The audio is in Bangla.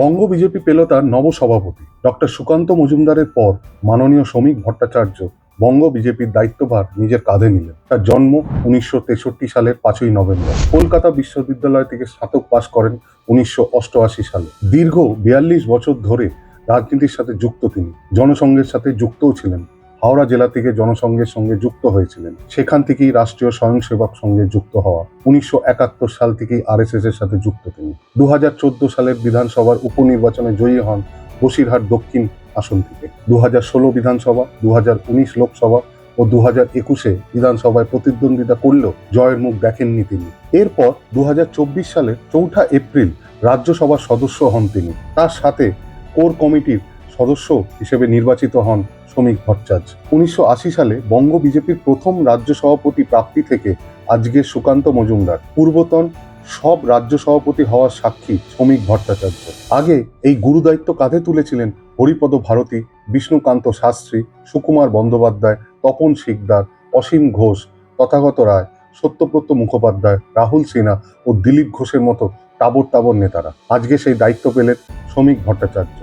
বঙ্গ বিজেপি পেল তার নবসভাপতি, ডক্টর সুকান্ত মজুমদারের পর মাননীয় শ্রমিক ভট্টাচার্য বঙ্গ বিজেপির দায়িত্বভার নিজের কাঁধে নিলেন। তার জন্ম উনিশশো তেষট্টি সালের পাঁচই নভেম্বর। কলকাতা বিশ্ববিদ্যালয় থেকে স্নাতক পাশ করেন উনিশশো অষ্টআশি সালে। দীর্ঘ বিয়াল্লিশ বছর ধরে রাজনীতির সাথে যুক্ত তিনি। জনসংঘের সাথে যুক্তও ছিলেন। হাওড়া জেলা থেকে জনসংঘের সঙ্গে যুক্ত হয়েছিলেন। সেখান থেকেই রাষ্ট্রীয় স্বয়ংসেবক সঙ্গে যুক্ত হওয়া। উনিশশো একাত্তর সাল থেকেই আরএসএস এর সাথে যুক্ত তিনি। দু হাজার চোদ্দ সালের বিধানসভার উপনির্বাচনে জয়ী হন বসিরহাট দক্ষিণ আসন থেকে। দু বিধানসভা দু লোকসভা ও দু হাজার একুশে বিধানসভায় প্রতিদ্বন্দ্বিতা করলেও জয়ের মুখ দেখেননি তিনি। এরপর দু সালের চৌঠা এপ্রিল রাজ্যসভার সদস্য হন তিনি। তার সাথে কোর কমিটির সদস্য হিসেবে নির্বাচিত হন শ্রমিক ভট্টাচার্য উনিশশো আশি সালে বঙ্গ বিজেপির প্রথম রাজ্য সভাপতি প্রাপ্তি থেকে আজকের সুকান্ত মজুমদার, পূর্বতন সব রাজ্য সভাপতি হওয়ার সাক্ষী শ্রমিক ভট্টাচার্য। আগে এই গুরুদায়িত্ব কাঁধে তুলেছিলেন হরিপদ ভারতী, বিষ্ণুকান্ত শাস্ত্রী, সুকুমার বন্দ্যোপাধ্যায়, তপন শিকদার, অসীম ঘোষ, তথাগত রায়, সত্যব্রত মুখোপাধ্যায়, রাহুল সিনহা ও দিলীপ ঘোষের মতো তাবর তাবর নেতারা। আজকে সেই দায়িত্ব পেলেন শ্রমিক ভট্টাচার্য।